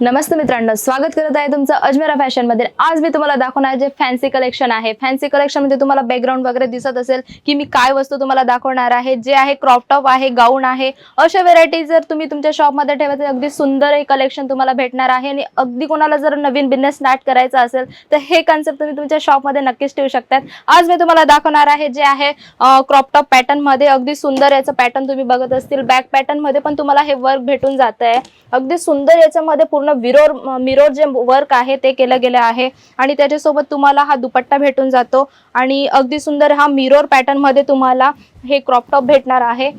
नमस्ते मित्रांनो स्वागत करत आहे तुमचं अजमेरा फॅशनमध्ये आज मी तुम्हाला दाखवणार आहे जे फॅन्सी कलेक्शन आहे. फॅन्सी कलेक्शन म्हणजे तुम्हाला बॅकग्राऊंड वगैरे दिसत असेल की मी काय वस्तू तुम्हाला दाखवणार आहे जे आहे क्रॉप टॉप आहे गाऊन आहे. अशा व्हेरायटी जर तुम्ही तुमच्या शॉपमध्ये ठेवत अगदी सुंदर हे कलेक्शन तुम्हाला भेटणार आहे. आणि अगदी कोणाला जर नवीन बिझनेस स्टार्ट करायचा असेल तर हे कन्सेप्ट तुम्ही तुमच्या शॉपमध्ये नक्कीच ठेवू शकतात. आज मी तुम्हाला दाखवणार आहे जे आहे क्रॉप टॉप पॅटर्नमध्ये. अगदी सुंदर याचं पॅटर्न तुम्ही बघत असतील. बॅक पॅटर्नमध्ये पण तुम्हाला हे वर्क भेटून जात आहे अगदी सुंदर याच्यामध्ये पूर्ण विरोर मिरोर जे वर्क आहे ते केलं गेलं आहे आणि त्याच्यासोबत तुम्हाला हा दुपट्टा भेटून जातो आणि अगदी सुंदर हा मिरोर पॅटर्नमध्ये तुम्हाला हे क्रॉपटॉप भेटणार आहे.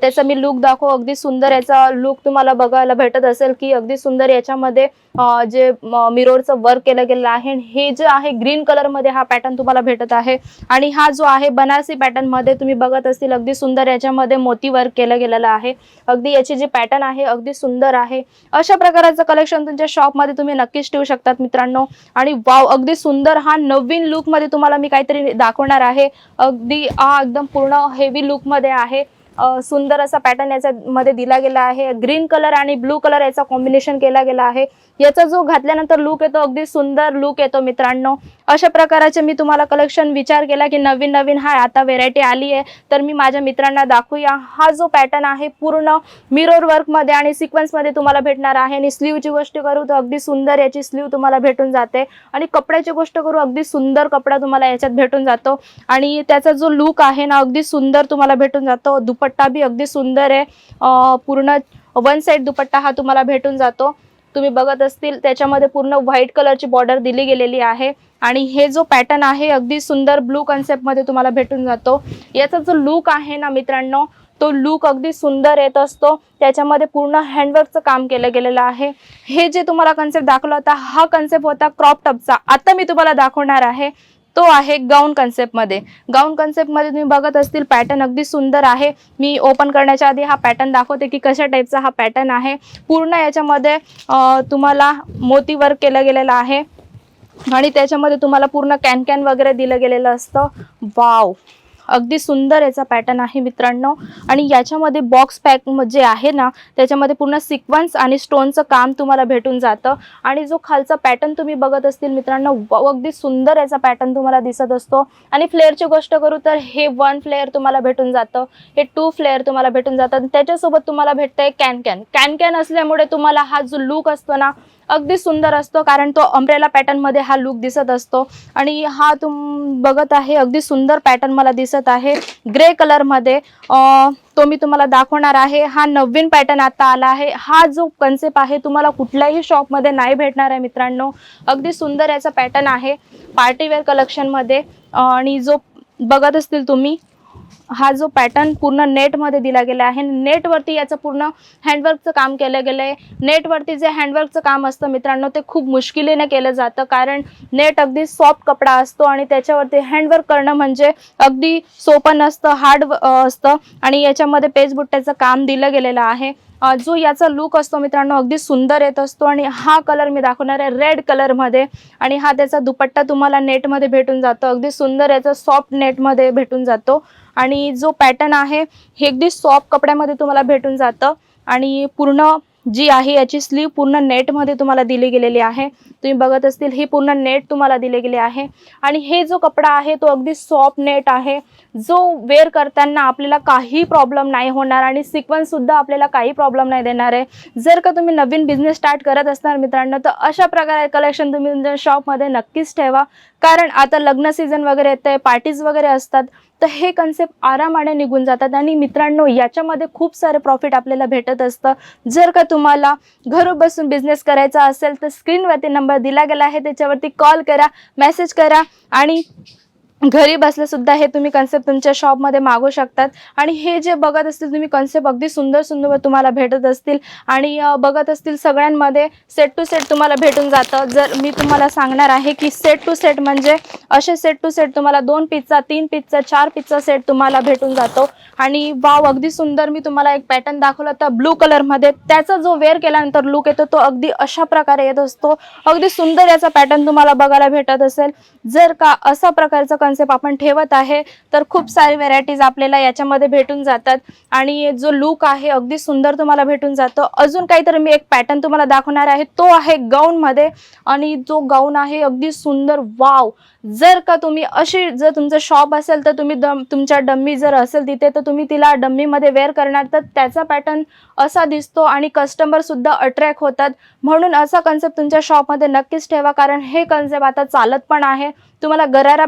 त्याचा मी लुक दाखव अगदी सुंदर याचा लुक तुम्हाला बघायला भेटत असेल की अगदी सुंदर याच्यामध्ये जे मिरोरचं वर्क केलं गेलेलं आहे हे जे आहे ग्रीन कलरमध्ये हा पॅटर्न तुम्हाला भेटत आहे. आणि हा जो आहे बनारसी पॅटर्नमध्ये तुम्ही बघत असतील अगदी सुंदर याच्यामध्ये मोती वर्क केलं गेलेलं आहे. अगदी याची जी पॅटर्न आहे अगदी सुंदर आहे. अशा प्रकारचं कलेक्शन तुमच्या शॉपमध्ये तुम्ही नक्कीच ठेवू शकतात मित्रांनो. आणि वाव अगदी सुंदर हा नवीन लुकमध्ये तुम्हाला मी काहीतरी दाखवणार आहे. अगदी हा एकदम पूर्ण हेवी लुकमध्ये आहे. सुंदर असा पॅटर्न याच्या मध्ये दिला गेला आहे. ग्रीन कलर आणि ब्लू कलर याचा कॉम्बिनेशन केला गेला आहे. याचा जो घातल्यानंतर लुक येतो अगदी सुंदर लुक येतो मित्रांनो. अशा प्रकारचे मी तुम्हाला कलेक्शन विचार केला की नवीन नवीन हा आता व्हेरायटी आली आहे. तर मी माझ्या मित्रांना दाखवूया. हा जो पॅटर्न आहे पूर्ण मिरर वर्कमध्ये आणि सिक्वन्समध्ये तुम्हाला भेटणार आहे. आणि स्लीवची गोष्ट करू तर अगदी सुंदर याची स्लीव तुम्हाला भेटून जाते. आणि कपड्याची गोष्ट करू अगदी सुंदर कपडा तुम्हाला याच्यात भेटून जातो. आणि त्याचा जो लुक आहे ना अगदी सुंदर तुम्हाला भेटून जातो. दुपट्टा बी अगदी सुंदर आहे. पूर्ण वन साइड दुपट्टा हा तुम्हाला भेटून जातो. तुम्ही बघत असतील त्याच्यामध्ये पूर्ण व्हाईट कलरची बॉर्डर दिली गेलेली आहे. आणि हे जो पॅटर्न आहे अगदी सुंदर ब्लू कन्सेप्टमध्ये तुम्हाला भेटून जातो. याचा जो लुक आहे ना मित्रांनो तो लुक अगदी सुंदर येत असतो. त्याच्यामध्ये पूर्ण हँडवर्कचं काम केलं गेलेलं आहे. हे जे तुम्हाला कन्सेप्ट दाखवला होता हा कन्सेप्ट होता क्रॉप टॉपचा आता मी तुम्हाला दाखवणार आहे. तो आहे गाऊन कन्सेप्टमध्ये गाऊन कन्सेप्टमध्ये तुम्ही बघत असतील पॅटर्न अगदी सुंदर आहे. मी ओपन करण्याच्या आधी हा पॅटर्न दाखवते की कशा टाईपचा हा पॅटर्न आहे. पूर्ण याच्यामध्ये तुम्हाला मोती वर्क केलं गेलेलं आहे. आणि त्याच्यामध्ये तुम्हाला पूर्ण कॅन कॅन वगैरे दिलं गेलेलं असतं. वाव अगदी सुंदर याचा पॅटर्न आहे मित्रांनो. आणि याच्यामध्ये बॉक्स पॅक जे आहे ना त्याच्यामध्ये पूर्ण सिक्वन्स आणि स्टोनचं काम तुम्हाला भेटून जातं. आणि जो खालचा पॅटर्न तुम्ही बघत असतील मित्रांनो अगदी सुंदर याचा पॅटर्न तुम्हाला दिसत असतो. आणि फ्लेअरची गोष्ट करू तर हे वन फ्लेअर तुम्हाला भेटून जातं. हे टू फ्लेअर तुम्हाला भेटून जातात त्याच्यासोबत तुम्हाला भेटतंय कॅन कॅन कॅन कॅन असल्यामुळे तुम्हाला हा जो लुक असतो ना अगदी सुंदर असतो कारण तो अम्ब्रेला पॅटर्नमध्ये हा लुक दिसत असतो. आणि हा तुम बघत आहे अगदी सुंदर पॅटर्न मला दिसत आहे. ग्रे कलरमध्ये तो मी तुम्हाला दाखवणार आहे. हा नवीन पॅटर्न आता आला आहे. हा जो कन्सेप्ट आहे तुम्हाला कुठल्याही शॉपमध्ये नाही भेटणार आहे मित्रांनो. अगदी सुंदर याचा पॅटर्न आहे. पार्टीवेअर कलेक्शनमध्ये आणि जो बघत असतील तुम्ही हा जो पॅटर्न पूर्ण नेटमध्ये दिला गेला आहे. नेटवरती याचं पूर्ण हँडवर्कचं काम केलं गेलं आहे नेटवरती जे हँडवर्कचं काम असतं मित्रांनो ते खूप मुश्किलीने केलं जातं. कारण नेट अगदी सॉफ्ट कपडा असतो आणि त्याच्यावरती हँडवर्क करणं म्हणजे अगदी सोपं नसतं हार्ड असतं. आणि याच्यामध्ये पेजबुट्ट्याचं काम दिलं गेलेलं आहे. जो याचा लुक असतो मित्रांनो अगदी सुंदर येत असतो. आणि हा कलर मी दाखवणार आहे रेड कलरमध्ये आणि हा त्याचा दुपट्टा तुम्हाला नेटमध्ये भेटून जातो. अगदी सुंदर याचा सॉफ्ट नेटमध्ये भेटून जातो. आणि जो पॅटर्न आहे हे अगदी सॉफ्ट कपड्यामध्ये तुम्हाला भेटून जातं. आणि पूर्ण जी आहे याची स्लीव पूर्ण नेटमध्ये तुम्हाला दिली गेलेली आहे. तुम्ही बघत असतील ही पूर्ण नेट तुम्हाला दिले गेले आहे. आणि हे जो कपडा आहे तो अगदी सॉफ्ट नेट आहे. जो वेअर करताना आपल्याला काही प्रॉब्लेम नाही होणार आणि सिक्वन्ससुद्धा आपल्याला काही प्रॉब्लेम नाही देणार आहे. जर का तुम्ही नवीन बिझनेस स्टार्ट करत असणार मित्रांनो तर अशा प्रकारे कलेक्शन तुम्ही तुमच्या शॉपमध्ये नक्कीच ठेवा. कारण आता लग्न सीझन वगैरे येतं आहे पार्टीज वगैरे असतात. तर हे कन्सेप्ट आरामाने निघून जातात आणि मित्रांनो याच्यामध्ये खूप सारे प्रॉफिट आपल्याला भेटत असतं. जर का तुम्हाला घर बसून बिझनेस करायचा असेल तर स्क्रीनवरती नंबर दिला गेला आहे. त्याच्यावरती कॉल करा मेसेज करा आणि घरी बसल्या सुद्धा हे तुम्ही कन्सेप्ट तुमच्या शॉपमध्ये मागू शकतात. आणि हे जे बघत असतील तुम्ही कन्सेप्ट अगदी सुंदर सुंदर तुम्हाला भेटत असतील. आणि बघत असतील सगळ्यांमध्ये सेट टू सेट तुम्हाला भेटून जातं. जर मी तुम्हाला सांगणार आहे की सेट टू सेट म्हणजे असे सेट टू सेट तुम्हाला दोन पिझ्झा तीन पिझ्झा चार पिझ्झा सेट तुम्हाला भेटून जातो. आणि वाव अगदी सुंदर मी तुम्हाला एक पॅटर्न दाखवला तर ब्लू कलरमध्ये त्याचा जो वेअर केल्यानंतर लुक येतो तो अगदी अशा प्रकारे येत असतो. अगदी सुंदर याचा पॅटर्न तुम्हाला बघायला भेटत असेल. जर का असा प्रकारचा कन्सेप्ट आपण ठेवत आहे तर खूप सारे व्हेरायटीज आपल्याला याच्यामध्ये भेटून जातात. आणि जो लुक आहे अगदी सुंदर तुम्हाला भेटून जातो. अजून काहीतरी मी एक पॅटर्न तुम्हाला दाखवणार आहे. तो आहे गाऊनमध्ये आणि जो गाऊन आहे अगदी सुंदर. वाव जर का तुम्ही अशी जर तुमचं शॉप असेल तर तुम्ही दम तुमच्या डम्मी जर असेल तिथे तर तुम्ही तिला डम्मीमध्ये वेअर करणार. तर त्याचा पॅटर्न असा दिसतो आणि कस्टमरसुद्धा अट्रॅक्ट होतात. म्हणून असा कन्सेप्ट तुमच्या शॉपमध्ये नक्कीच ठेवा. कारण हे कन्सेप्ट आता चालत पण आहे. तुम्हाला गरारा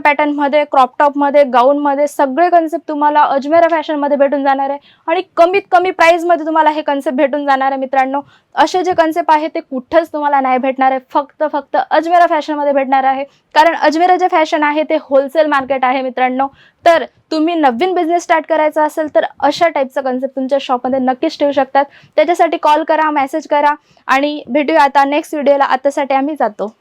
मध्ये क्रॉपटॉपमध्ये गाऊनमध्ये सगळे कन्सेप्ट तुम्हाला अजमेरा फॅशनमध्ये भेटून जाणार आहे. आणि कमीत कमी प्राईजमध्ये तुम्हाला हे कन्सेप्ट भेटून जाणार आहे मित्रांनो. असे जे कन्सेप्ट आहे ते कुठंच तुम्हाला नाही भेटणार आहे. फक्त फक्त अजमेरा फॅशनमध्ये भेटणार आहे. कारण अजमेरा जे फॅशन आहे ते होलसेल मार्केट आहे मित्रांनो. तर तुम्ही नवीन बिझनेस स्टार्ट करायचा असेल तर अशा टाईपचा कन्सेप्ट तुमच्या शॉपमध्ये नक्कीच ठेवू शकतात. त्याच्यासाठी कॉल करा मेसेज करा आणि भेटूया आता नेक्स्ट व्हिडिओला आतासाठी आम्ही जातो.